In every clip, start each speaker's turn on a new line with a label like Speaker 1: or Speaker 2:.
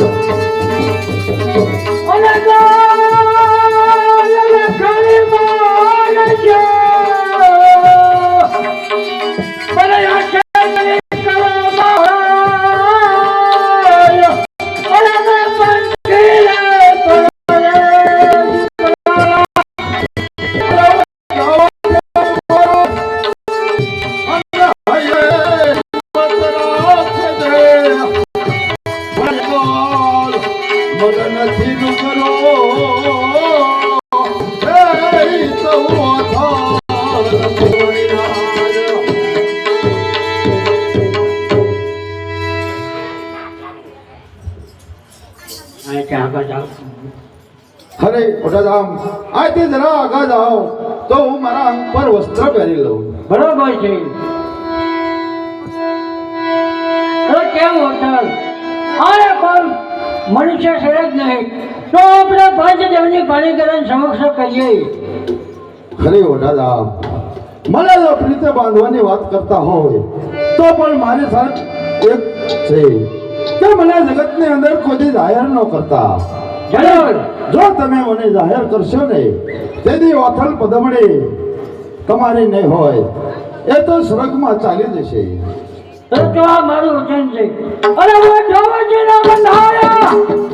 Speaker 1: અને
Speaker 2: અરે ભગતરામ આજથી જરા આગળ જાઓ તો હું મારા અંગ પર વસ્ત્ર પહેરી લઉં.
Speaker 1: બરોબર છે. તો કેમ હોટલ અરે પણ મનુષ્ય સડક નહીં તો આપણે પાંચ દેવની પાણીકરણ સમક્ષ કરીએ
Speaker 2: અરે ઓઢાધામ મને જો બાંધવાની વાત કરતા હોય તો પણ મારી સાથે એક છે. કે મને જગતની અંદર કોઈ જાહેર ન કરતા. જો તમે મને જાહેર કરશો ને તેથી ઓથલ પદમણી તમારી નહીં હોય. એ તો સ્વર્ગમાં ચાલી જશે.
Speaker 1: મારું વચન છે. અરે જોવા જેના બંધાયા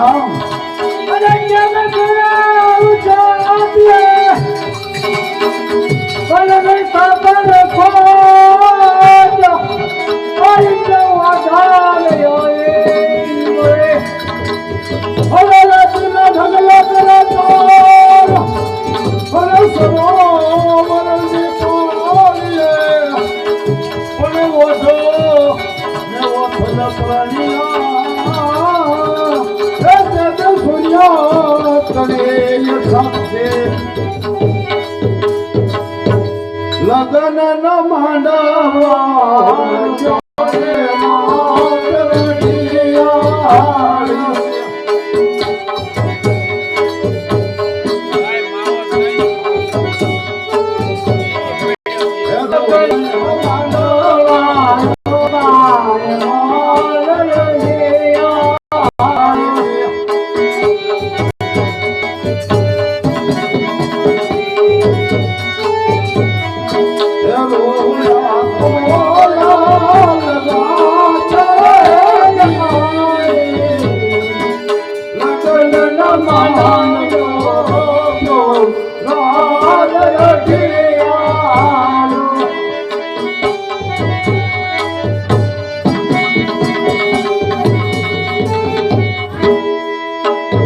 Speaker 2: હા ઓઢાધામ
Speaker 1: અરે જ્ઞાન કરાવું છો આપલે. ભલે નહીં પાપડ ખોટ. ઓય
Speaker 2: લગન ન માંડવા.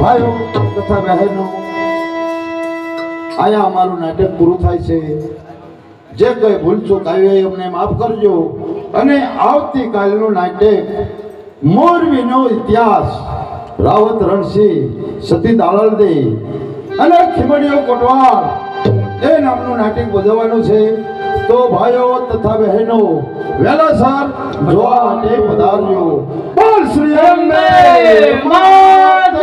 Speaker 2: ભાઈઓ, તથા બહેનો અહીંયા અમારું નાટક પૂરું થાય છે. જે કઈ ભૂલ ચૂક આવી હોય અમને માફ કરજો. અને આવતીકાલનું નાટક, મોરબીનો ઇતિહાસ, રાવત રણસિંહ, સતી દાળલદે અને ખીમડીઓ કોટવાળ, એ નામનું નાટક ભજવવાનું છે. તો ભાઈઓ તથા બહેનો વહેલાસર જોવા માટે પધારજો. બોલ શ્રી અંબે
Speaker 1: માત